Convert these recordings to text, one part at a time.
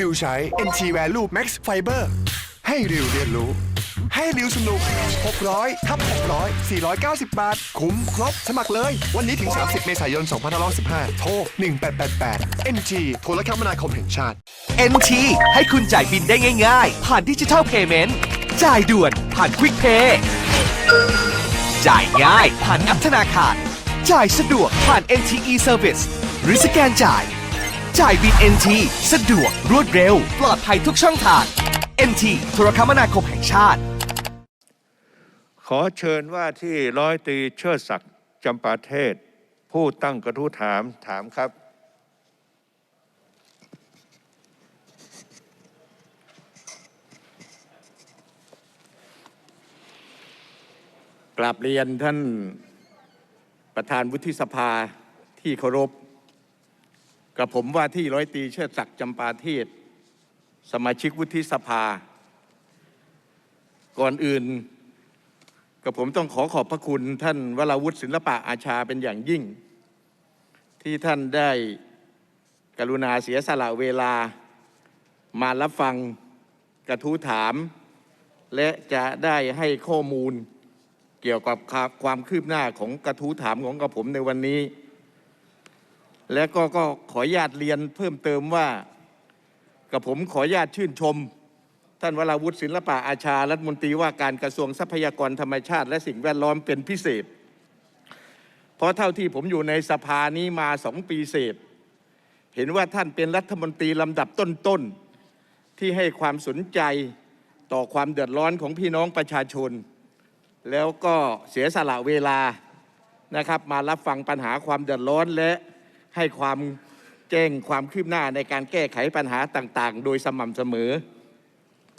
ริวใช้ NT Value Max Fiber ให้ริวเรียนรู้ ให้ริวสนุก 600ทับ600 490 บาท คุ้มครบ สมัครเลย วันนี้ถึง 30 เมษายน 2515 โทร 1888 NT โทรคมนาคมแห่งชาติ NT ให้คุณจ่ายบินได้ง่ายๆ ผ่านดิจิทัลเพย์เมนต์จ่ายด่วนผ่านควิกเพย์จ่ายง่ายผ่านแอปธนาคาร จ่ายสะดวกผ่าน NTE Service หรือสแกนจ่าย จ่ายบิน NT สะดวกรวดเร็ว ปลอดภัยทุกช่องทาง NT โทรคมนาคมแห่งชาติ ขอเชิญว่าที่ร้อยตรีเชิดศักดิ์จำปาเทศ ผู้ตั้งกระทู้ถามถามครับ กราบเรียนท่านประธานวุฒิสภาที่เคารพ กับผมว่าที่ร้อยตรีเชิดศักดิ์จำปาเทศ สมาชิกวุฒิสภา ก่อนอื่น กับผมต้องขอขอบพระคุณท่านวราวุฒิศิลปะอาชาเป็นอย่างยิ่ง ที่ท่านได้กรุณาเสียสละเวลา มารับฟังกระทู้ถาม และจะได้ให้ข้อมูลเกี่ยวกับความคืบหน้าของกระทู้ถามของกระผมในวันนี้ และก็ก็ขออนุญาตเรียนเพิ่มเติมว่า กับผมขออนุญาตชื่นชม ท่านวราวุฒิศิลปะอาชา รัฐมนตรีว่าการกระทรวงทรัพยากรธรรมชาติ และสิ่งแวดล้อมเป็นพิเศษ เพราะเท่าที่ผมอยู่ในสภานี้มาสองปีเศษ เห็นว่าท่านเป็นรัฐมนตรีลำดับต้นๆที่ให้ความสนใจต่อความเดือดร้อนของพี่น้องประชาชน แล้วก็เสียสละเวลานะครับมารับฟังปัญหาความเดือดร้อนและให้ความ แจ้งความคืบหน้าในการแก้ไขปัญหาต่างๆ โดยสม่ำเสมอ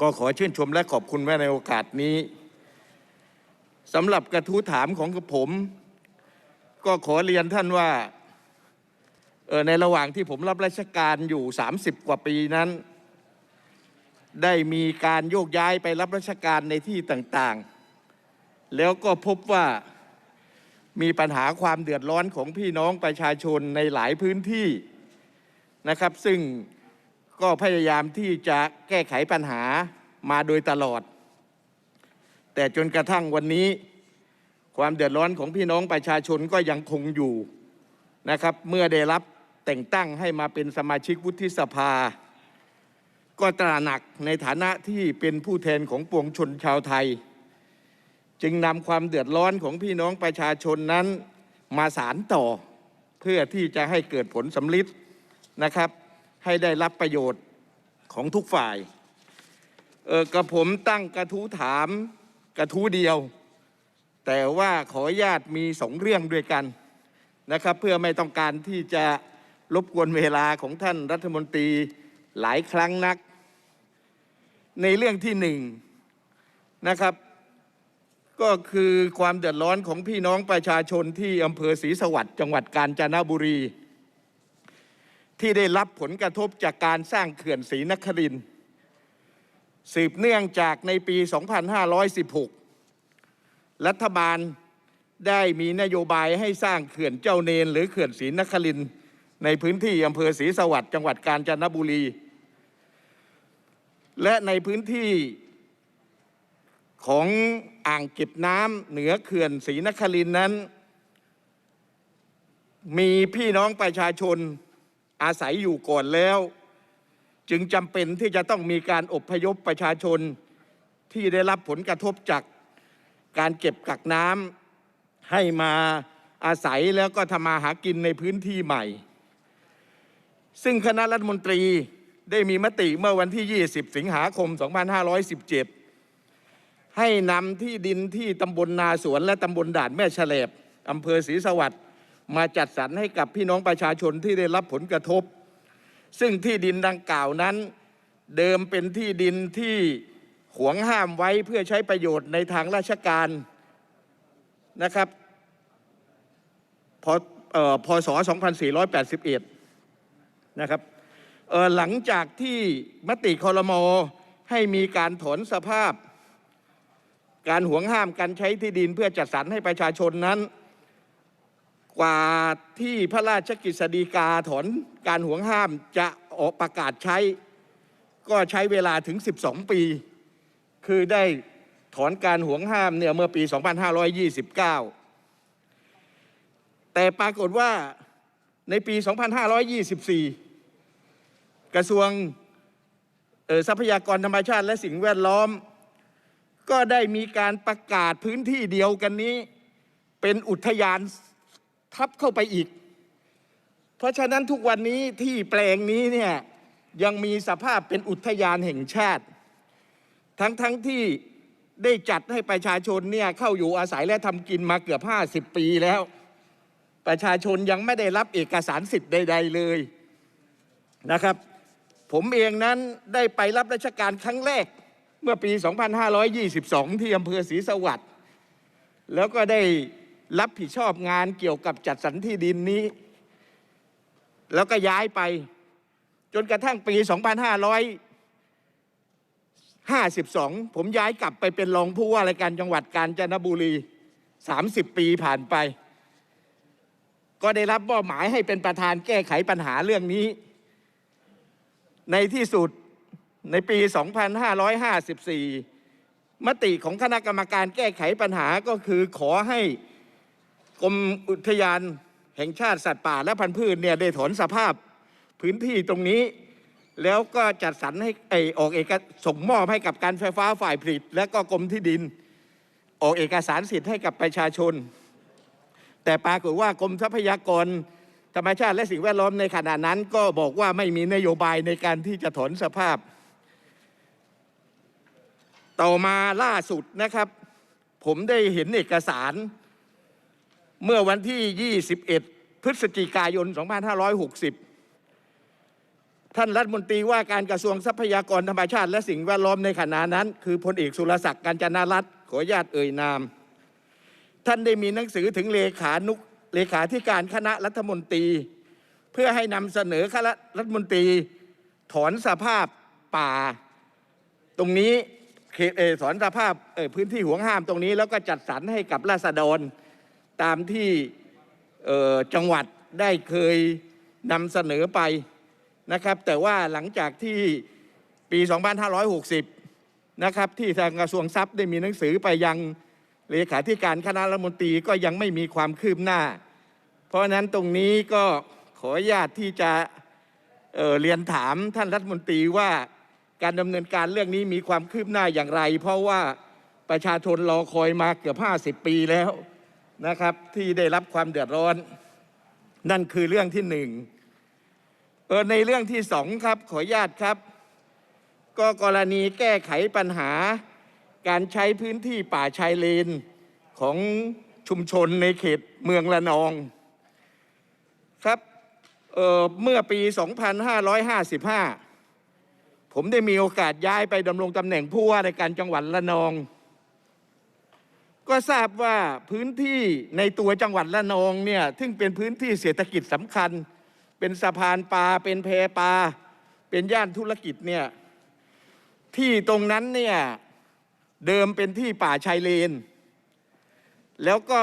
ก็ขอชื่นชมและขอบคุณไว้ในโอกาสนี้สำหรับกระทู้ถามของผม ก็ขอเรียนท่านว่าเออในระหว่างที่ผมรับราชการอยู่ 30 กว่าปีนั้น ได้มีการโยกย้ายไปรับราชการในที่ต่างๆ แล้วก็พบว่ามีปัญหาความเดือดร้อนของพี่น้องประชาชนในหลายพื้นที่ นะครับ ซึ่งก็พยายามที่จะแก้ไขปัญหามาโดยตลอด แต่จนกระทั่งวันนี้ความเดือดร้อนของพี่น้องประชาชนก็ยังคงอยู่นะครับ เมื่อได้รับแต่งตั้งให้มาเป็นสมาชิกวุฒิสภา ก็ตระหนักในฐานะที่เป็นผู้แทนของปวงชนชาวไทย จึงนำความเดือดร้อนของพี่น้องประชาชนนั้นมาสารต่อ เพื่อที่จะให้เกิดผลสำลิด นะครับ ให้ได้รับประโยชน์ของทุกฝ่ายเออกระผมตั้งกระทู้ถามกระทู้เดียว แต่ว่าขออนุญาตมีสองเรื่องด้วยกันนะครับ เพื่อไม่ต้องการที่จะรบกวนเวลาของท่านรัฐมนตรีหลายครั้งนัก ในเรื่องที่หนึ่งนะครับ ก็คือความเดือดร้อนของพี่น้องประชาชนที่อำเภอศรีสวัสดิ์จังหวัดกาญจนบุรี ที่ได้รับผลกระทบจากการสร้างเขื่อนศรีนครินสืบเนื่องจากในปี 2516 รัฐบาลได้มีนโยบายให้สร้างเขื่อนเจ้าเนน หรือเขื่อนศรีนครินในพื้นที่อำเภอศรีสวัสดิ์จังหวัดกาญจนบุรี และในพื้นที่ของอ่างเก็บน้ำเหนือเขื่อนศรีนครินนั้น มีพี่น้องประชาชน อาศัยอยู่ก่อนแล้ว จึงจำเป็นที่จะต้องมีการอบพยพประชาชนที่ได้รับผลกระทบจากการเก็บกักน้ำให้มาอาศัยแล้วก็ทำมาหากินในพื้นที่ใหม่ ซึ่งคณะรัฐมนตรีได้มีมติเมื่อวันที่ 20 สิงหาคม 2517 ให้นำที่ดินที่ตำบลนาสวนและตำบลด่านแม่ฉลบอำเภอศรีสวัสดิ์ มาจัดสรรให้กับพี่น้องประชาชนที่ได้รับผลกระทบ ซึ่งที่ดินดังกล่าวนั้น เดิมเป็นที่ดินที่หวงห้ามไว้เพื่อใช้ประโยชน์ในทางราชการนะครับพออพศ 2481 นะครับหลังจากที่มติคอรมอให้มีการถอนสภาพ การหวงห้ามการใช้ที่ดินเพื่อจัดสรรให้ประชาชนนั้น กว่าที่พระราชกฤษฎีกาถอนการห่วงห้ามจะออกประกาศใช้ ก็ใช้เวลาถึง 12 ปี คือได้ถอนการห่วงห้ามเนี่ยเมื่อปี 2529 แต่ปรากฏว่าในปี 2524 กระทรวงทรัพยากรธรรมชาติและสิ่งแวดล้อม ก็ได้มีการประกาศพื้นที่เดียวกันนี้ เป็นอุทยาน ทับเข้าไปอีก เพราะฉะนั้นทุกวันนี้ที่แปลงนี้เนี่ยยังมีสภาพเป็นอุทยานแห่งชาติ ทั้งทั้งที่ได้จัดให้ประชาชนเนี่ยเข้าอยู่อาศัยและทำกินมาเกือบ 50 ปีแล้ว ประชาชนยังไม่ได้รับเอกสารสิทธิ์ใด ๆเลยนะครับ ผมเองนั้นได้ไปรับราชการครั้งแรกเมื่อปี 2522 ที่อำเภอศรีสวัสดิ์แล้วก็ได้ รับผิดชอบงานเกี่ยวกับจัดสรรที่ดินนี้ แล้วก็ย้ายไป จนกระทั่งปี 2552 ผมย้ายกลับไปเป็นรองผู้ว่าราชการจังหวัดกาญจนบุรี 30 ปีผ่านไป ก็ได้รับมอบหมายให้เป็นประธานแก้ไขปัญหาเรื่องนี้ ในที่สุดในปี 2554 มติของคณะกรรมการแก้ไขปัญหาก็คือขอให้ กรมอุทยานแห่งชาติสัตว์ป่าและพันธุ์พืชเนี่ยได้ถอนสภาพพื้นที่ตรงนี้ แล้วก็จัดสรรให้ไอออกเอกส่งมอบให้กับการไฟฟ้าฝ่ายผลิต และก็กรมที่ดิน ออกเอกสารสิทธิ์ให้กับประชาชน แต่ปรากฏว่ากรมทรัพยากรธรรมชาติและสิ่งแวดล้อมในขณะนั้น ก็บอกว่าไม่มีนโยบายในการที่จะถอนสภาพ ต่อมาล่าสุดนะครับ ผมได้เห็นเอกสาร เมื่อวันที่ 21 พฤศจิกายน 2560 ท่านรัฐมนตรีว่าการกระทรวงทรัพยากรธรรมชาติ และสิ่งแวดล้อมในขณะนั้น คือพลเอกสุรศักดิ์กัญจนารัตน์ขออนุญาตเอ่ยนาม ท่านได้มีหนังสือถึงเลขานุกเลขาธิการคณะรัฐมนตรี เพื่อให้นำเสนอคณะรัฐมนตรี ถอนสภาพป่า ตรงนี้เขตเอถอนสภาพพื้นที่ห่วงห้ามตรงนี้ แล้วก็จัดสรรให้กับราษฎร ตามที่จังหวัดได้เคยนำเสนอไปนะครับ แต่ว่าหลังจากที่ปี 2560 นะครับที่ทางกระทรวงทรัพย์ได้มีหนังสือไปยังเลขาธิการคณะรัฐมนตรีก็ยังไม่มีความคืบหน้า เพราะนั้นตรงนี้ก็ขออนุญาตที่จะเเรียนถามท่านรัฐมนตรีว่าการดำเนินการเรื่องนี้มีความคืบหน้าอย่างไร เพราะว่าประชาชนรอคอยมาเกือบ 50 ปีแล้ว นะครับที่ได้รับความเดือดร้อน นั่นคือเรื่องที่หนึ่งเออในเรื่องที่สองครับขออนุญาตครับ ก็กรณีแก้ไขปัญหา การใช้พื้นที่ป่าชายเลนของชุมชนในเขตเมืองละนองครับเออเมื่อปี 2555 ผมได้มีโอกาสย้ายไปดำรงตำแหน่งผู้ว่าราชการจังหวัดละนอง ก็ทราบว่าพื้นที่ในตัวจังหวัดละนองเนี่ยซึ่งเป็นพื้นที่เศรษฐกิจสำคัญ เป็นสะพานปลาเป็นแพปลาเป็นย่านธุรกิจเนี่ยที่ตรงนั้นเนี่ยเดิมเป็นที่ป่าชายเลน แล้วก็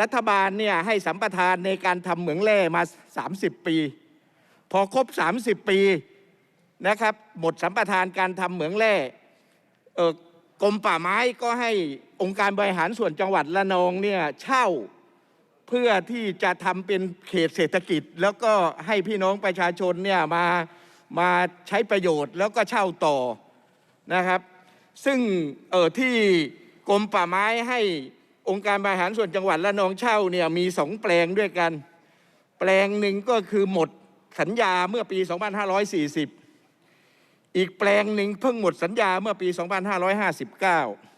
รัฐบาลเนี่ยให้สัมปทานในการทำเหมืองแร่มา 30 ปี พอครบ 30 ปีนะครับหมดสัมปทานการทำเหมืองแร่กรมป่าไม้ก็ให้ องค์การบริหารส่วนจังหวัดละนองเนี่ยเช่าเพื่อที่จะทำเป็นเขตเศรษฐกิจ แล้วก็ให้พี่น้องประชาชนเนี่ยมามาใช้ประโยชน์แล้วก็เช่าต่อนะครับ ซึ่งเออที่กรมป่าไม้ให้องค์การบริหารส่วนจังหวัดละนองเช่าเนี่ยมีสองแปลงด้วยกัน แปลงหนึ่งก็คือหมดสัญญาเมื่อปี 2540 อีกแปลงหนึ่งเพิ่งหมดสัญญาเมื่อปี 2559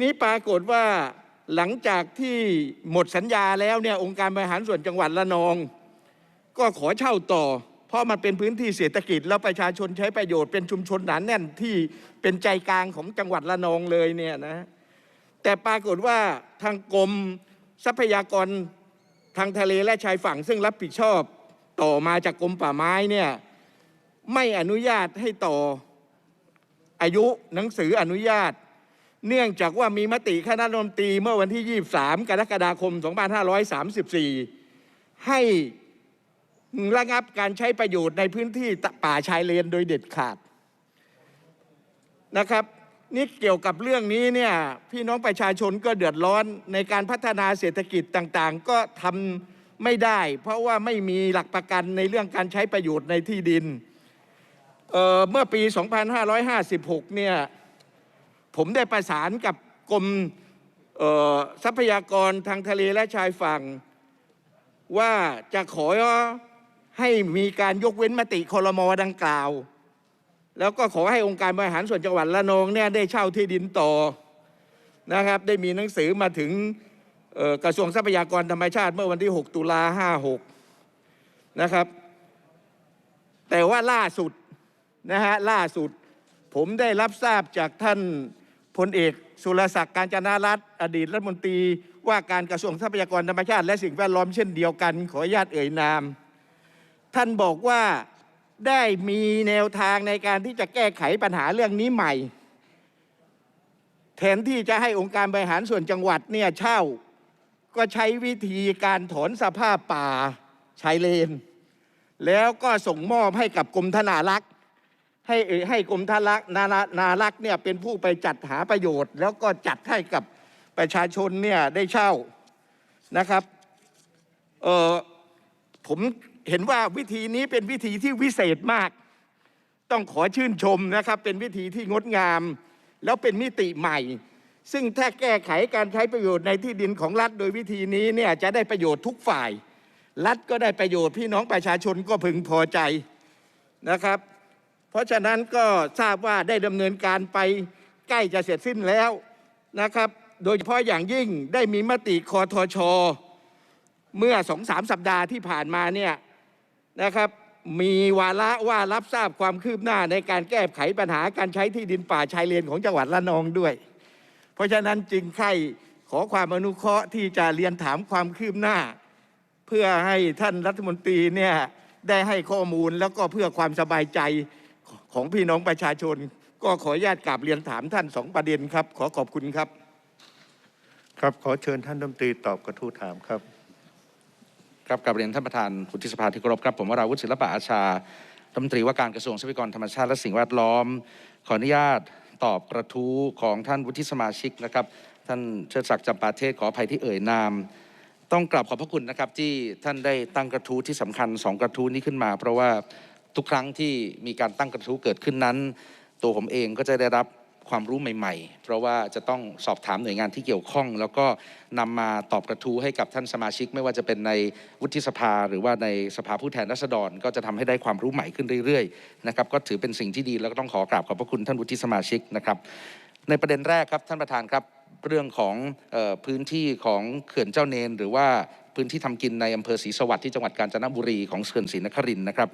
นี้ปรากฏว่าหลังจากที่หมดสัญญาแล้วเนี่ยองค์การบริหารส่วนจังหวัดละนอง ก็ขอเช่าต่อ เพราะมันเป็นพื้นที่เศรษฐกิจ แล้วประชาชนใช้ประโยชน์เป็นชุมชนหนานแน่นที่เป็นใจกลางของจังหวัดระนองเลยเนี่ยนะแต่ปรากฏว่าทางกรมทรัพยากรทางทะเลและชายฝั่ง ซึ่งรับผิดชอบต่อมาจากกรมป่าไม้เนี่ยไม่อนุญาตให้ต่ออายุหนังสืออนุญาต เนื่องจากว่ามีมติคณะรัฐมนตรีเมื่อวันที่ 23 กรกฎาคม 2534 ให้ระงับการใช้ประโยชน์ในพื้นที่ป่าชายเลนโดยเด็ดขาดนะครับนี่เกี่ยวกับเรื่องนี้เนี่ยพี่น้องประชาชนก็เดือดร้อนในการพัฒนาเศรษฐกิจต่างๆ ก็ทำไม่ได้ เพราะว่าไม่มีหลักประกันในเรื่องการใช้ประโยชน์ในที่ดินเเมื่อปี 2556 เนี่ย ผมได้ประสานกับกรมทรัพยากรทางทะเลและชายฝั่ง ว่าจะขอให้มีการยกเว้นมติคอรมอดังกล่าว แล้วก็ขอให้องค์การบริหารส่วนจังหวัดระนองเนี่ยได้เช่าที่ดินต่อนะครับ ได้มีหนังสือมาถึงกระทรวงทรัพยากรธรรมชาติเมื่อวันที่ 6 ตุลา56 นะครับ แต่ว่าล่าสุดนะฮะล่าสุดผมได้รับทราบจากท่าน พลเอกสุรศักดิ์การจนารัตน์อดีตรัฐมนตรีว่าการกระทรวงทรัพยากรธรรมชาติและสิ่งแวดล้อมเช่นเดียวกัน ขออนุญาตเอ่ยนาม ท่านบอกว่าได้มีแนวทางในการที่จะแก้ไขปัญหาเรื่องนี้ใหม่ แทนที่จะให้องค์การบริหารส่วนจังหวัดเนี่ยเช่า ก็ใช้วิธีการถอนสภาพป่าชายเลน แล้วก็ส่งมอบให้กับกรมธนารักษ์ ให้ให้กรมธนารักษ์นานานารักษ์เนี่ยเป็นผู้ไปจัดหาประโยชน์ แล้วก็จัดให้กับประชาชนเนี่ยได้เช่านะครับเออผมเห็นว่าวิธีนี้เป็นวิธีที่วิเศษมาก ต้องขอชื่นชมนะครับ เป็นวิธีที่งดงาม แล้วเป็นมิติใหม่ ซึ่งถ้าแก้ไขการใช้ประโยชน์ในที่ดินของรัฐ โดยวิธีนี้เนี่ยจะได้ประโยชน์ทุกฝ่าย รัฐก็ได้ประโยชน์พี่น้องประชาชนก็พึงพอใจนะครับ เพราะฉะนั้นก็ทราบว่าได้ดำเนินการไปใกล้จะเสร็จสิ้นแล้วนะครับ โดยเฉพาะอย่างยิ่งได้มีมติคอทช เมื่อสองสามสัปดาห์ที่ผ่านมาเนี่ยนะครับมีวาระว่ารับทราบความคืบหน้าในการแก้ไขปัญหาการใช้ที่ดินป่าชายเลนของจังหวัดระนองด้วย เพราะฉะนั้นจึงใครขอความอนุเคราะห์ที่จะเรียนถามความคืบหน้า เพื่อให้ท่านรัฐมนตรีเนี่ยได้ให้ข้อมูลแล้วก็เพื่อความสบายใจ ของพี่น้องประชาชน ก็ขออนุญาตกราบเรียนถามท่านสองประเด็นครับ ขอขอบคุณครับ ครับขอเชิญท่านรัฐมนตรีตอบกระทู้ถามครับ ครับกลับเรียนท่านประธานวุฒิสภาที่เคารพครับ ผมวราวุฒิศิลปะอาชารัฐมนตรีว่าการกระทรวงทรัพยากรธรรมชาติและสิ่งแวดล้อม ขออนุญาตตอบกระทู้ของท่านวุฒิสมาชิกนะครับ ท่านเชิดศักดิ์จำปาเทศขออภัยที่เอ่ยนาม ต้องกราบขอบพระคุณนะครับที่ท่านได้ตั้งกระทู้ที่สำคัญสองกระทู้นี้ขึ้นมา เพราะว่า ทุกครั้งที่มีการตั้งกระทู้เกิดขึ้นนั้น ตัวผมเองก็จะได้รับความรู้ใหม่ ๆ เพราะว่าจะต้องสอบถามหน่วยงานที่เกี่ยวข้อง แล้วก็นำมาตอบกระทู้ให้กับท่านสมาชิก ไม่ว่าจะเป็นในวุฒิสภา หรือว่าในสภาผู้แทนราษฎร ก็จะทำให้ได้ความรู้ใหม่ขึ้นเรื่อยๆนะครับก็ถือเป็นสิ่งที่ดีแล้วก็ต้องขอกราบขอบพระคุณท่านวุฒิสมาชิกนะครับ ในประเด็นแรกครับท่านประธานครับเรื่องของออพื้นที่ของเขื่อนเจ้าเนน หรือว่าพื้นที่ทำกินในอำเภอศรีสวัสดิ์ที่จังหวัดกาญจนบุรีของเขื่อนศรีนครินทร์นะครับ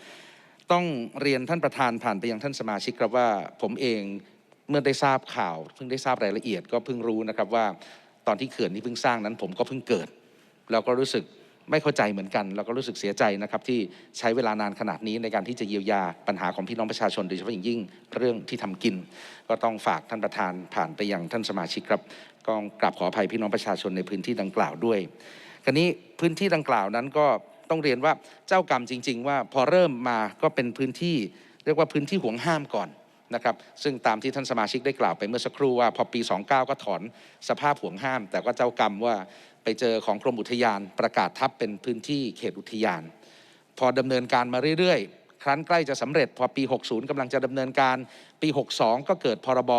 ต้องเรียนท่านประธานผ่านไปยังท่านสมาชิกครับว่าผมเองเมื่อได้ทราบข่าว เพิ่งได้ทราบรายละเอียดก็เพิ่งรู้นะครับว่าตอนที่เขื่อนที่เพิ่งสร้างนั้น ผมก็เพิ่งเกิดแล้วก็รู้สึกไม่เข้าใจเหมือนกันแล้วก็รู้สึกเสียใจนะครับที่ใช้เวลานานขนาดนี้ในการที่จะเยียวยาปัญหาของพี่น้องประชาชนโดยเฉพาะอย่างยิ่งเรื่องที่ทำกิน ก็ต้องฝากท่านประธานผ่านไปยังท่านสมาชิกครับก็กราบขออภัยพี่น้องประชาชนในพื้นที่ดังกล่าวด้วยคราวนี้พื้นที่ดังกล่าวนั้นก็ ต้องเรียนว่าเจ้ากรรมจริง ๆ ว่าพอเริ่มมาก็เป็นพื้นที่เรียกว่าพื้นที่ห่วงห้ามก่อนนะครับซึ่งตามที่ท่านสมาชิกได้กล่าวไปเมื่อสักครู่ว่าพอปี 29 ก็ถอนสภาพห่วงห้าม แต่ก็เจ้ากรรมว่าไปเจอของกรมอุทยานประกาศทับเป็นพื้นที่เขตอุทยาน พอดำเนินการมาเรื่อยๆ ครั้นใกล้จะสำเร็จ พอปี 60กำลังจะดำเนินการ ปี 62 ก็เกิดพรบ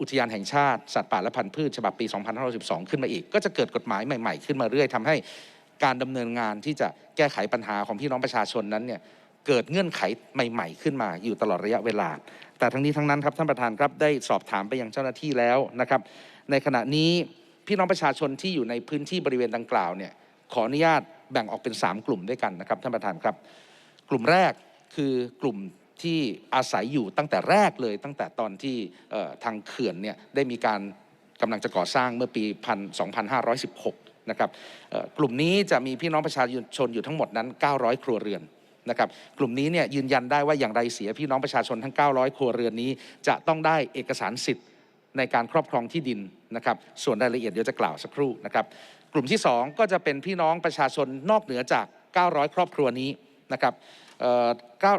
อุทยานแห่งชาติ สัตว์ป่าและพันธุ์พืชฉบับปี 2512 ขึ้นมาอีก ก็จะเกิดกฎหมายใหม่ๆ ขึ้นมาเรื่อยทำให้ การดำเนินงานที่จะแก้ไขปัญหาของพี่น้องประชาชนนั้นเนี่ยเกิดเงื่อนไขใหม่ ๆ ขึ้นมาอยู่ตลอดระยะเวลา แต่ทั้งนี้ทั้งนั้นครับท่านประธานครับได้สอบถามไปยังเจ้าหน้าที่แล้วนะครับ ในขณะนี้พี่น้องประชาชนที่อยู่ในพื้นที่บริเวณดังกล่าวเนี่ยขออนุญาตแบ่งออกเป็น 3 กลุ่มด้วยกันนะครับท่านประธานครับ กลุ่มแรกคือกลุ่มที่อาศัยอยู่ตั้งแต่แรกเลยตั้งแต่ตอนที่ทางเขื่อนเนี่ยได้มีการกำลังจะก่อสร้างเมื่อปีพัน2516 นะครับกลุ่มนี้จะมีพี่น้องประชาชนอยู่ทั้งหมดนั้น 900 ครัวเรือนนะครับกลุ่มนี้เนี่ยยืนยันได้ว่าอย่างไรเสียพี่น้องประชาชนทั้ง 900 ครัวเรือนนี้ จะต้องได้เอกสารสิทธิ์ในการครอบครองที่ดินนะครับส่วนรายละเอียดเดี๋ยวจะกล่าวสักครู่นะครับกลุ่มที่ 2 ก็จะเป็นพี่น้องประชาชนนอกเหนือจาก 900 ครอบครัวนี้นะครับออ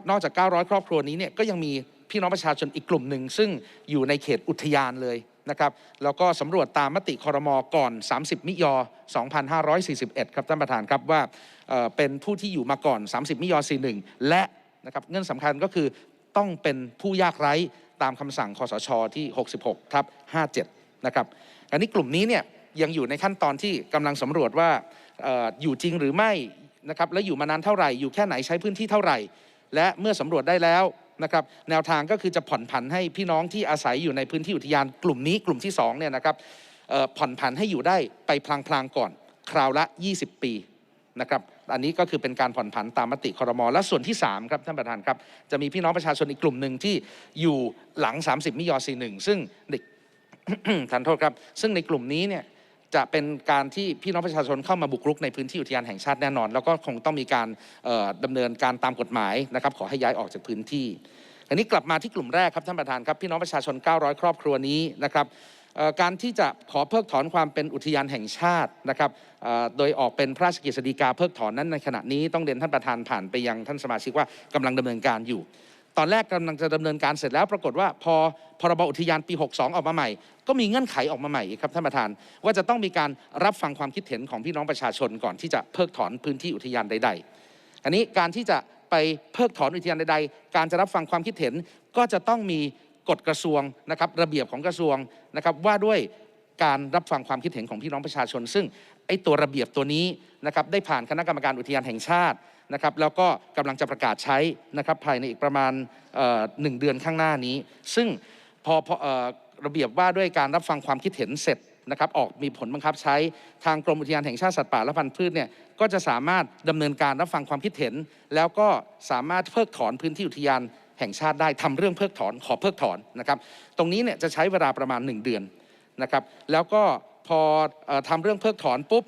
นอกจาก 900 ครอบครัวนี้เนี่ยก็ยังมีพี่น้องประชาชนอีกกลุ่มหนึ่งซึ่งอยู่ในเขตอุทยานเลย นะครับแล้วก็สำรวจตามมติคอรมอก่อน 30 มิยอ 2541 ครับท่านประธานครับว่าเเป็นผู้ที่อยู่มาก่อน 30 มิยอ 41 และนะครับเงื่อนสำคัญก็คือต้องเป็นผู้ยากไร้ตามคำสั่งคอสชที่ 66ทับ57 นะครับอันนี้กลุ่มนี้เนี่ยยังอยู่ในขั้นตอนที่กำลังสำรวจว่าอออยู่จริงหรือไม่นะครับและอยู่มานานเท่าไหร่ อยู่แค่ไหนใช้พื้นที่เท่าไหร่ และเมื่อสำรวจได้แล้ว นะครับแนวทางก็คือจะผ่อนผันให้พี่น้องที่อาศัยอยู่ในพื้นที่อุทยานกลุ่มนี้กลุ่มที่2เนี่ยนะครับผ่อนผันให้อยู่ได้ไปพลางๆก่อน คราวละ 20 ปีนะครับอันนี้ก็คือเป็นการผ่อนผันตามมติคอรมอและส่วนที่3ครับท่านประธานครับจะมีพี่น้องประชาชนอีกกลุ่มหนึ่งที่อยู่หลัง 30 มิยอ41ซึ่งเด็กทานโทษครับ ซึ่งในกลุ่มนี้เนี่ย จะเป็นการที่พี่น้องประชาชนเข้ามาบุกรุกในพื้นที่อุทยานแห่งชาติแน่นอน แล้วก็คงต้องมีการเอ่อดำเนินการตามกฎหมายนะครับขอให้ย้ายออกจากพื้นที่อันนี้กลับมาที่กลุ่มแรกครับท่านประธานครับพี่น้องประชาชน 900 ครอบครัวนี้นะครับการที่จะขอเพิกถอนความเป็นอุทยานแห่งชาตินะครับโดยออกเป็นพระราชกฤษฎีกาเพิกถอนนั้นในขณะนี้ต้องเรียนท่านประธานผ่านไปยังท่านสมาชิกว่ากำลังดำเนินการอยู่ ตอนแรกกำลังจะดำเนินการเสร็จแล้วปรากฏว่าพอพรบอุทยานปี 62 ออกมาใหม่ ก็มีเงื่อนไขออกมาใหม่อีกครับท่านประธาน ว่าจะต้องมีการรับฟังความคิดเห็นของพี่น้องประชาชนก่อนที่จะเพิกถอนพื้นที่อุทยานใด ๆ อันนี้การที่จะไปเพิกถอนอุทยานใด ๆ การจะรับฟังความคิดเห็นก็จะต้องมีกฎกระทรวงนะครับระเบียบของกระทรวงนะครับว่าด้วยการรับฟังความคิดเห็นของพี่น้องประชาชน ซึ่งไอ้ตัวระเบียบตัวนี้นะครับได้ผ่านคณะกรรมการอุทยานแห่งชาติ นะครับแล้วก็กำลังจะประกาศใช้นะครับภายในอีกประมาณหนึ่งเดือนข้างหน้านี้ ซึ่งพอพออระเบียบว่าด้วยการรับฟังความคิดเห็นเสร็จนะครับออกมีผลบังคับใช้ทางกรมอุทยานแห่งชาติสัตว์ป่าและพันธุ์พืชเนี่ยก็จะสามารถดำเนินการรับฟังความคิดเห็น แล้วก็สามารถเพิกถอนพื้นที่อุทยานแห่งชาติได้ทำเรื่องเพิกถอนขอเพิกถอนนะครับ ตรงนี้เนี่ยจะใช้เวลาประมาณ 1 เดือนนะครับ แล้วก็พออ่อทำเรื่องเพิกถอนปุ๊บ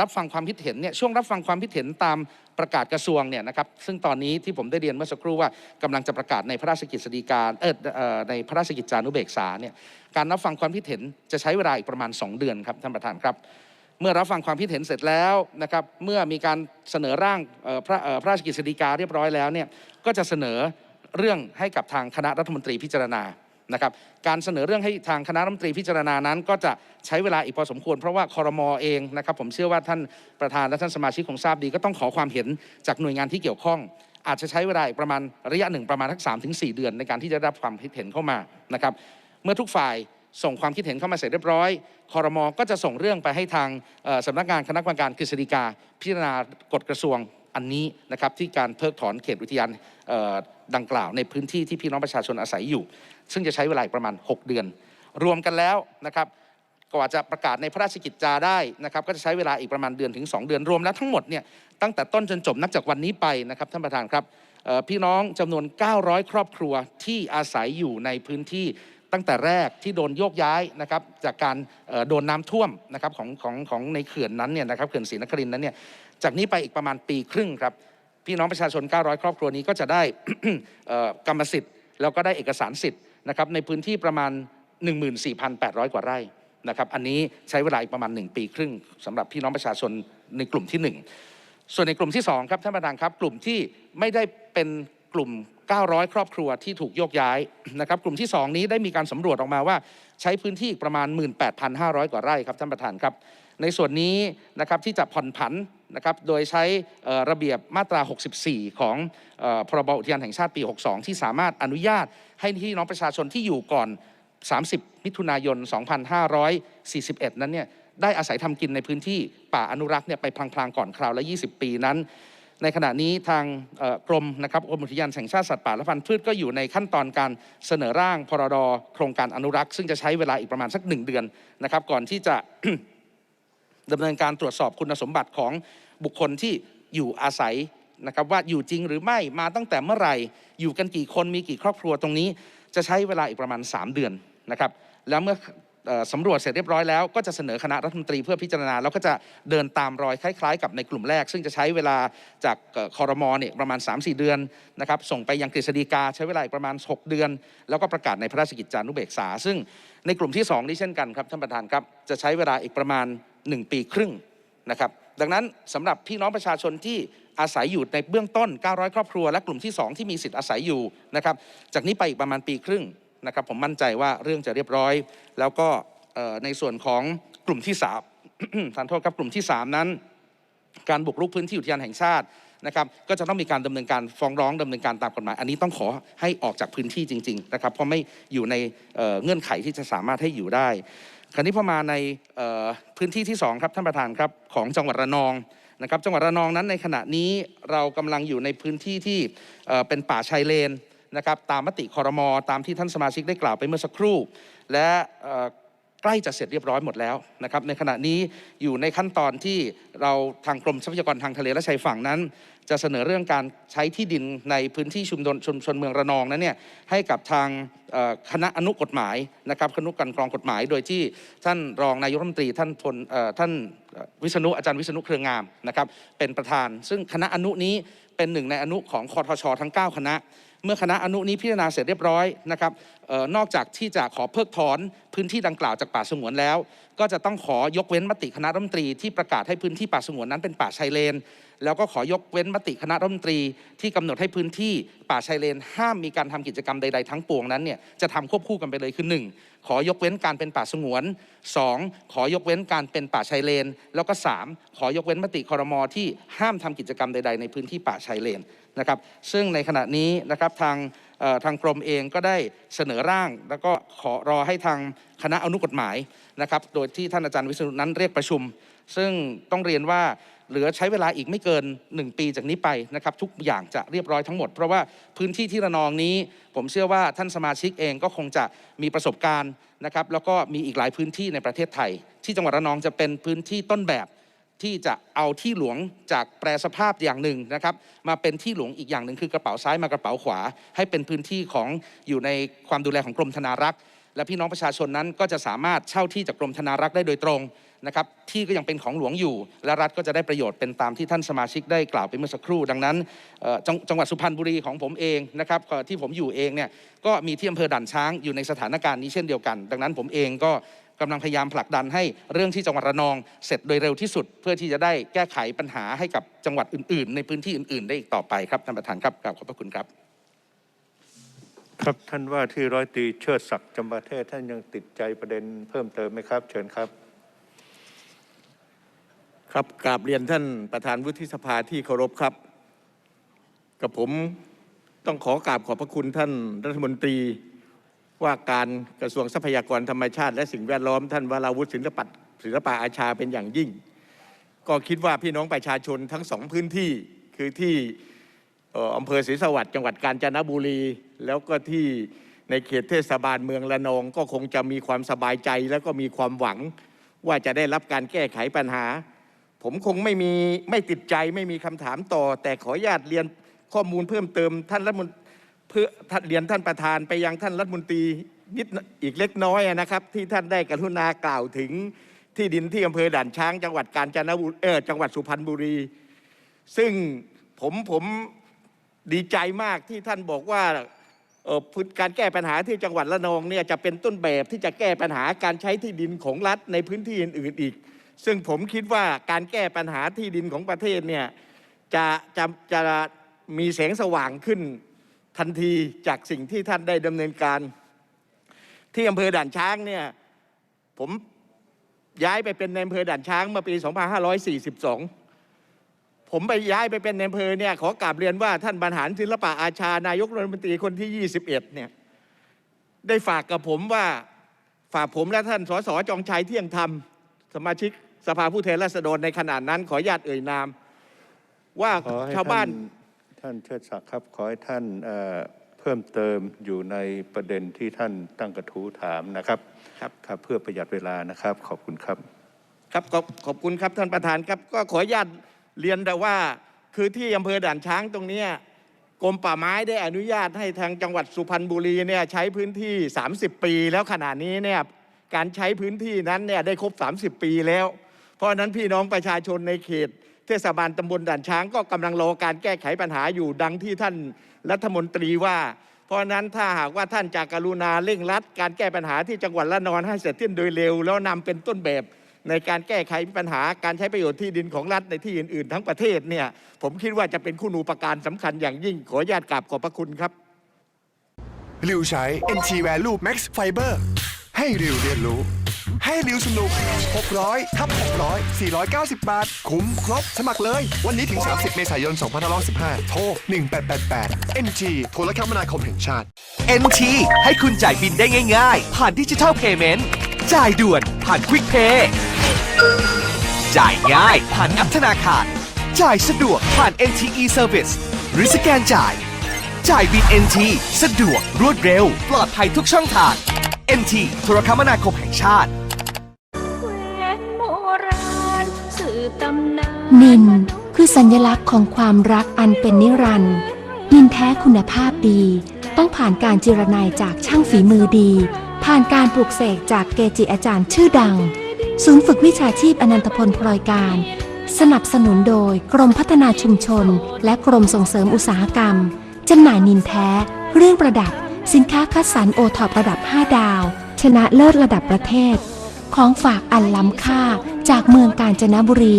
รับฟังความคิดเห็นเนี่ยช่วงรับฟังความคิดเห็นตามประกาศกระทรวงเนี่ยนะครับซึ่งตอนนี้ที่ผมได้เรียนเมื่อสักครู่ว่ากำลังจะประกาศในพระราชกิจสีกาเออเออในพระราชกิจจานุเบกษาเนี่ยการรับฟังความคิดเห็นจะใช้เวลาอีกประมาณ 2 เดือนครับท่านประธานครับ เมื่อรับฟังความคิดเห็นเสร็จแล้วนะครับเมื่อมีการเสนอร่างพระพระราชกิจสีกาเรียบร้อยแล้วเนี่ยก็จะเสนอเรื่องให้กับทางคณะรัฐมนตรีพิจารณา นะครับการเสนอเรื่องให้ทางคณะรัฐมนตรีพิจารณานั้น ก็จะใช้เวลาอีกพอสมควร เพราะว่าคอรมอเองนะครับผมเชื่อว่าท่านประธานและท่านสมาชิกคงทราบดี ก็ต้องขอความเห็นจากหน่วยงานที่เกี่ยวข้อง อาจจะใช้เวลาอีกประมาณระยะหนึ่งประมาณทักสามถึงสี่เดือน ในการที่จะรับความคิดเห็นเข้ามานะครับเมื่อทุกฝ่ายส่งความคิดเห็นเข้ามาเสร็จเรียบร้อยคอรมอก็จะส่งเรื่องไปให้ทางสำนักงานคณะกรรมการกฤษฎีกาพิจารณากฎกระทรวง อันนี้นะครับที่การเพิกถอนเขตอุทยานดังกล่าวในพื้นที่ที่พี่น้องประชาชนอาศัยอยู่ ซึ่งจะใช้เวลาประมาณ 6 เดือน รวมกันแล้วนะครับกว่าจะประกาศในพระราชกิจจาได้นะครับก็จะใช้เวลาอีกประมาณเดือนถึง 2 เดือนรวมแล้วทั้งหมดเนี่ยตั้งแต่ต้นจนจบนับจากวันนี้ไปนะครับท่านประธานครับพี่น้องจำนวน 900 ครอบครัวที่อาศัยอยู่ในพื้นที่ตั้งแต่แรกที่โดนโยกย้ายนะครับจากการโดนน้ำท่วมนะครับของของของในเขื่อนนั้นเนี่ยนะครับเขื่อนศรีนครินนั้นเนี่ย จากนี้ไปอีกประมาณปีครึ่งครับ พี่น้องประชาชน 900 ครอบครัวนี้ก็จะได้กรรมสิทธิ์ แล้วก็ได้เอกสารสิทธิ์นะครับในพื้นที่ประมาณ 14,800 กว่าไร่นะครับอันนี้ใช้เวลาอีกประมาณ 1 ปีครึ่งสำหรับพี่น้องประชาชนในกลุ่มที่ 1 ส่วนในกลุ่มที่ 2 ครับท่านประธานครับ กลุ่มที่ไม่ได้เป็นกลุ่ม 900 ครอบครัวที่ถูกโยกย้ายนะครับกลุ่มที่ 2 นี้ได้มีการสำรวจออกมาว่า ใช้พื้นที่อีกประมาณ 18,500 กว่าไร่ครับท่านประธานครับ ในส่วนนี้นะครับที่จะผ่อนผัน นะครับโดยใช้ระเบียบมาตรา 64 ของออพรบอุทยานแห่งชาติปี 62 ที่สามารถอนุญาตให้พี่น้องประชาชนที่อยู่ก่อน 30 มิถุนายน 2541 นั้นเนี่ยได้อาศัยทำกินในพื้นที่ป่าอนุรักษ์เนี่ยไปพลางๆก่อนคราวละ 20 ปีนั้น ในขณะนี้ทางกรมนะครับกรมอุทยานแห่งชาติสัตว์ป่าและพันธุ์พืชก็อยู่ในขั้นตอนการเสนอร่างพรดโครงการอนุรักษ์ ซึ่งจะใช้เวลาอีกประมาณสักหนึ่งเดือนนะครับก่อนที่จะ ดำเนินการตรวจสอบคุณสมบัติของบุคคลที่อยู่อาศัยนะครับว่าอยู่จริงหรือไม่มาตั้งแต่เมื่อไหร่ อยู่กันกี่คนมีกี่ครอบครัวตรงนี้ จะใช้เวลาอีกประมาณ 3 เดือนนะครับแล้วเมื่ออ่อสำรวจเสร็จเรียบร้อยแล้วก็จะเสนอคณะรัฐมนตรีเพื่อพิจารณาแล้วก็จะเดินตามรอยคล้ายๆ กับในกลุ่มแรก ซึ่งจะใช้เวลาจากคอรมอเนี่ยประมาณ 3-4 เดือนนะครับส่งไปยังกฤษฎีกาใช้เวลาอีกประมาณ 6 เดือน แล้วก็ประกาศในพระราชกิจจานุเบกษา ซึ่งในกลุ่มที่2นี้เช่นกันครับท่านประธานครับจะใช้เวลาอีกประมาณ 1 ปีครึ่งนะครับดังนั้นสำหรับพี่น้องประชาชนที่อาศัยอยู่ในเบื้องต้น 900 ครอบครัว และกลุ่มที่ 2 ที่มีสิทธิ์อาศัยอยู่นะครับจากนี้ไปอีกประมาณปีครึ่งนะครับผมมั่นใจว่าเรื่องจะเรียบร้อย แล้วก็ในส่วนของกลุ่มที่3ทานโทษครับกลุ่มที่ 3 นั้น การบุกรุกพื้นที่อุทยานแห่งชาตินะครับก็จะต้องมีการดำเนินการฟ้องร้องดำเนินการตามกฎหมาย อันนี้ต้องขอให้ออกจากพื้นที่จริง ๆ นะครับ เพราะไม่อยู่ในเเงื่อนไขที่จะสามารถให้อยู่ได้ คราวนี้พอมาในพื้นที่ที่2ครับท่านประธานครับของจังหวัดระนองนะครับจังหวัดระนองนั้นในขณะนี้เรากำลังอยู่ในพื้นที่ที่เเป็นป่าชายเลนนะครับตามมติคอรมอตามที่ท่านสมาชิกได้กล่าวไปเมื่อสักครู่ และ ใกล้จะเสร็จเรียบร้อยหมดแล้วนะครับในขณะนี้อยู่ในขั้นตอนที่เราทางกรมทรัพยากรทางทะเลและชายฝั่งนั้น จะเสนอเรื่องการใช้ที่ดินในพื้นที่ชุมชนชมชนเมืองระนองนั้นเนี่ยให้กับทางคณะอนุกฎหมายนะครับคณะกรรกรองกฎหมาย โดยที่ท่านรองนายกรัฐมนตรีท่านพลท่านวิษณุอาจารย์วิษณุเครืองามนะครับเป็นประธาน ซึ่งคณะอนุนี้เป็นหนึ่งในอนุของคอทช ทั้ง 9 คณะ เมื่อคณะอนุนี้พิจารณาเสร็จเรียบร้อยนะครับ นอกจากที่จะขอเพิกถอนพื้นที่ดังกล่าวจากป่าสงวนแล้ว ก็จะต้องขอยกเว้นมติคณะรัฐมนตรีที่ประกาศให้พื้นที่ป่าสงวนนั้นเป็นป่าชายเลน แล้วก็ขอยกเว้นมติคณะรัฐมนตรีที่กำหนดให้พื้นที่ป่าชายเลน ห้ามมีการทำกิจกรรมใด ๆ ทั้งปวงนั้นเนี่ยจะทำควบคู่กันไปเลยคือ 1. ขอยกเว้นการเป็นป่าสงวน 2. ขอยกเว้นการเป็นป่าชายเลน แล้วก็ 3. ขอยกเว้นมติคอรมอที่ห้ามทำกิจกรรมใด ๆ ในพื้นที่ป่าชายเลนนะครับซึ่งในขณะนี้นะครับทาง ทางกรมเองก็ได้เสนอร่าง แล้วก็ขอรอให้ทางคณะอนุกฎหมายนะครับโดยที่ท่านอาจารย์วิษณุนั้นเรียกประชุม ซึ่งต้องเรียนว่าเหลือใช้เวลาอีกไม่เกิน 1 ปีจากนี้ไปนะครับทุกอย่างจะเรียบร้อยทั้งหมด เพราะว่าพื้นที่ที่ระนองนี้ ผมเชื่อว่าท่านสมาชิกเองก็คงจะมีประสบการณ์นะครับแล้วก็มีอีกหลายพื้นที่ในประเทศไทย ที่จังหวัดระนองจะเป็นพื้นที่ต้นแบบ ที่จะเอาที่หลวงจากแปรสภาพอย่างหนึ่งนะครับ มาเป็นที่หลวงอีกอย่างหนึ่งคือกระเป๋าซ้ายมากระเป๋าขวา ให้เป็นพื้นที่ของอยู่ในความดูแลของกรมธนารักษ์ และพี่น้องประชาชนนั้นก็จะสามารถเช่าที่จากกรมธนารักษ์ได้โดยตรงนะครับที่ก็ยังเป็นของหลวงอยู่ และรัฐก็จะได้ประโยชน์เป็นตามที่ท่านสมาชิกได้กล่าวไปเมื่อสักครู่ ดังนั้นจังจังหวัดสุพรรณบุรีของผมเองนะครับที่ผมอยู่เองเนี่ยก็มีที่อำเภอด่านช้างอยู่ในสถานการณ์นี้เช่นเดียวกัน ดังนั้นผมเองก็ กำลังพยายามผลักดันให้เรื่องที่จังหวัดระนองเสร็จโดยเร็วที่สุด เพื่อที่จะได้แก้ไขปัญหาให้กับจังหวัดอื่น ๆ ในพื้นที่อื่น ๆ ได้อีกต่อไปครับท่านประธานครับกราบขอบพระคุณครับ ครับท่านว่าที่ร้อยตรีเชิดศักดิ์จำปาเทศท่านยังติดใจประเด็นเพิ่มเติมไหมครับ เชิญครับ ครับกราบเรียนท่านประธานวุฒิสภาที่เคารพครับ กับผมต้องขอกราบขอบพระคุณท่านรัฐมนตรี ว่าการกระทรวงทรัพยากรธรรมชาติ และสิ่งแวดล้อมท่านวราวุฒิศิลปะศิลปะอาชาเป็นอย่างยิ่ง ก็คิดว่าพี่น้องประชาชนทั้งสองพื้นที่คือที่ออำเภอศรีสวัสดิ์จังหวัดกาญจนบุรี แล้วก็ที่ในเขตเทศบาลเมืองระนองก็คงจะมีความสบายใจ แล้วก็มีความหวังว่าจะได้รับการแก้ไขปัญหา ผมคงไม่มีไม่ติดใจไม่มีคำถามต่อ แต่ขออนุญาตเรียนข้อมูลเพิ่มเติมท่านรัฐมนตรี เพื่อเรียนท่านประธานไปยังท่านรัฐมนตรีนิดอีกเล็กน้อยนะครับ ที่ท่านได้กรุณากล่าวถึงที่ดินที่อำเภอด่านช้าง จังหวัดกาญจนบุรีเออจังหวัดสุพรรณบุรี ซึ่งผมผมดีใจมากที่ท่านบอกว่าพื้นการแก้ปัญหาที่จังหวัดระนองเนี่ยจะเป็นต้นแบบที่จะแก้ปัญหาการใช้ที่ดินของรัฐในพื้นที่อื่นๆอีก ซึ่งผมคิดว่าการแก้ปัญหาที่ดินของประเทศเนี่ยจะจะจะมีแสงสว่างขึ้น ทันทีจากสิ่งที่ท่านได้ดำเนินการ ที่อำเภอด่านช้างเนี่ยผมย้ายไปเป็นในอำเภอด่านช้างเมื่อปี 2542 ผมไปย้ายไปเป็นในอำเภอเนี่ยขอกราบเรียนว่าท่านบรรหารศิลปะอาชานายกรัฐมนตรีคนที่ 21 เนี่ยได้ฝากกับผมว่าฝากผมและท่านสสจองชัยเที่ยงธรรม สมาชิกสภาผู้แทนราษฎรในขณะนั้นขออนุญาตเอ่ยนาม ว่าขอให้ชาวบ้าน ท่ท่านเชิดศักดิ์ครับ ขอให้ท่านเอ่อเพิ่มเติมอยู่ในประเด็นที่ท่านตั้งกระทู้ถามนะครับครับครับ เพื่อประหยัดเวลานะครับ ขอบคุณครับ ครับขอบขอบคุณครับท่านประธานครับ ก็ขออนุญาตเรียนแต่ว่าคือที่อำเภอด่านช้างตรงเนี้ยกรมป่าไม้ได้อนุญาตให้ทางจังหวัดสุพรรณบุรีเนี่ยใช้พื้นที่ 30 ปีแล้วขณะนี้เนี่ยการใช้พื้นที่นั้นเนี่ยได้ครบ 30 ปีแล้ว เพราะฉะนั้นพี่น้องประชาชนในเขต เทศบาลตำบลด่านช้างก็กำลังรอการแก้ไขปัญหาอยู่ดังที่ท่านรัฐมนตรีว่า เพราะนั้นถ้าหากว่าท่านจากกรุณาเร่งรัด การแก้ปัญหาที่จังหวัดละนองให้เสร็จสิ้นโดยเร็ว แล้วนำเป็นต้นแบบในการแก้ไขปัญหาการใช้ประโยชน์ที่ดินของรัฐในที่อื่นๆ ทั้งประเทศเนี่ยผมคิดว่าจะเป็นคุณูปการสำคัญอย่างยิ่งขออนุญาตกราบขอบพระคุณครับริวใช้ NT Value Max Fiber ให้ริวเรียนรู้ ให้ริวสนุก 600ทับ600 490 บาท คุ้มครบ สมัครเลย วันนี้ถึง 30 เมษายน 2515โทร 1888 NT โทรคมนาคมแห่งชาติ NT ให้คุณจ่ายบินได้ง่าย ๆ ผ่านดิจิทัลเพย์เมนต์จ่ายด่วนผ่านควิกเพย์จ่ายง่ายผ่านแอปธนาคาร จ่ายสะดวกผ่าน NTE Service หรือสแกนจ่าย จ่ายบิน NT สะดวกรวดเร็ว ปลอดภัยทุกช่องทาง NT โทรคมนาคมแห่งชาติ นินคือสัญลักษณ์ของความรักอันเป็นนิรันดร์นินแท้คุณภาพดี ต้องผ่านการจิรนัยจากช่างฝีมือดี ผ่านการปลูกเสกจากเกจิอาจารย์ชื่อดัง ศูนย์ฝึกวิชาชีพอนันตพลพลอยการ สนับสนุนโดยกรมพัฒนาชุมชน และกรมส่งเสริมอุตสาหกรรมจำหน่ายนินแท้ เรื่องประดับ สินค้าคัดสรรโอท็อประดับ 5 ดาว ชนะเลิศระดับประเทศ ของฝากอันล้ำค่าจากเมืองกาญจนบุรี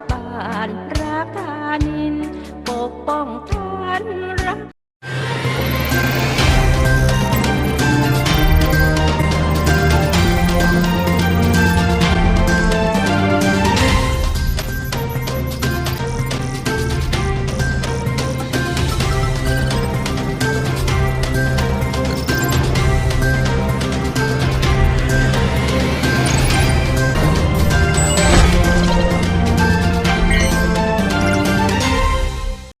ท่าน